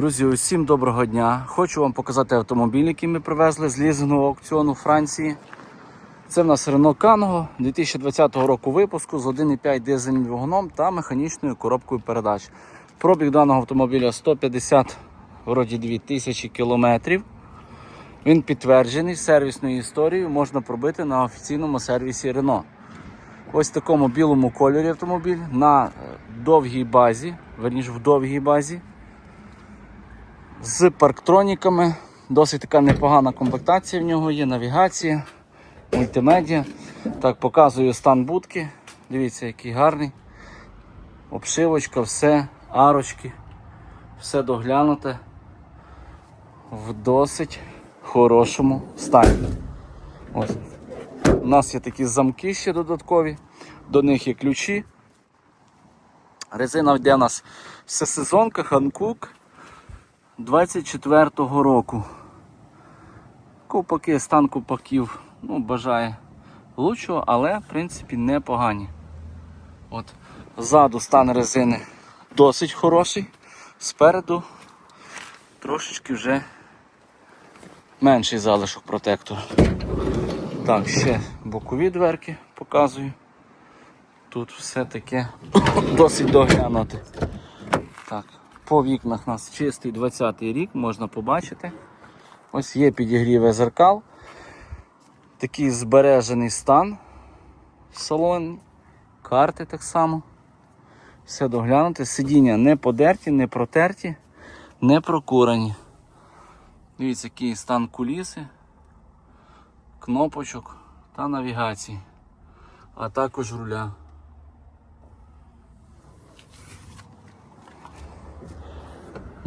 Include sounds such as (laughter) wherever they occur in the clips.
Друзі, усім доброго дня. Хочу вам показати автомобіль, який ми привезли з лізингового аукціону Франції. Це в нас Renault Kangoo 2020 року випуску з 1,5 дизельним двигуном та механічною коробкою передач. Пробіг даного автомобіля 150 вроді 2 тисячі кілометрів. Він підтверджений сервісною історією, можна пробити на офіційному сервісі Renault. Ось в такому білому кольорі автомобіль на е, довгій базі, верніше в довгій базі з парктроніками. Досить така непогана комплектація в нього є, навігація, мультимедіа. Так, показую стан будки. Дивіться, який гарний. Обшивочка, все, арочки, все доглянуте в досить хорошому стані. Ось. У нас є такі замки ще додаткові, до них є ключі. Резина йде у нас всесезонка, Ханкук. 24-го року. Ковпаки, стан ковпаків ну, бажає лучшого, але в принципі непогані. От. Ззаду стан резини досить хороший, спереду трошечки вже менший залишок протектора. Так, ще бокові дверки показую. Тут все таке (coughs) досить доглянути. По вікнах у нас чистий 20-й рік, можна побачити. Ось є підігріве зеркал. Такий збережений стан салон, карти так само. Все доглянуте. Сидіння не подерті, не протерті, не прокурані. Дивіться, який стан куліси, кнопочок та навігації, а також руля.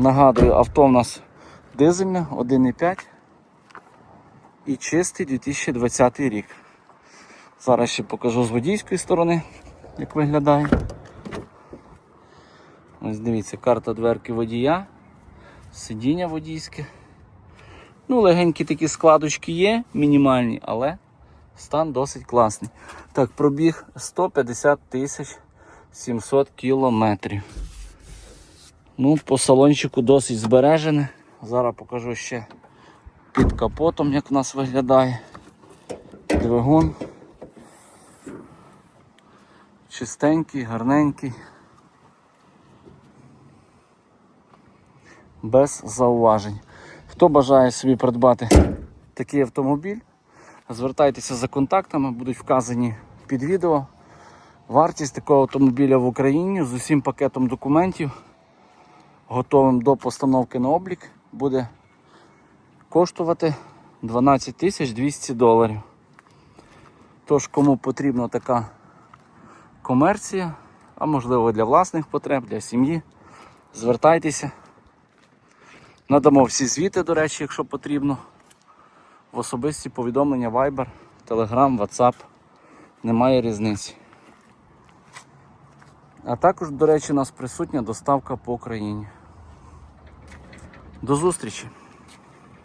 Нагадую, авто в нас дизельне 1,5 і чистий 2020 рік. Зараз ще покажу з водійської сторони, як виглядає. Ось дивіться, карта дверки водія, сидіння водійське. Ну, легенькі такі складочки є, мінімальні, але стан досить класний. Так, пробіг 150 тисяч 700 кілометрів. Ну, по салончику досить збережене. Зараз покажу ще під капотом, як в нас виглядає. Двигун. Чистенький, гарненький. Без зауважень. Хто бажає собі придбати такий автомобіль, звертайтеся за контактами, будуть вказані під відео. Вартість такого автомобіля в Україні з усім пакетом документів готовим до постановки на облік буде коштувати 12 200 доларів. Тож, кому потрібна така комерція, а можливо для власних потреб, для сім'ї, звертайтеся. Надамо всі звіти, до речі, якщо потрібно. В особисті повідомлення Viber, Telegram, WhatsApp. Немає різниці. А також, до речі, у нас присутня доставка по Україні. До зустрічі!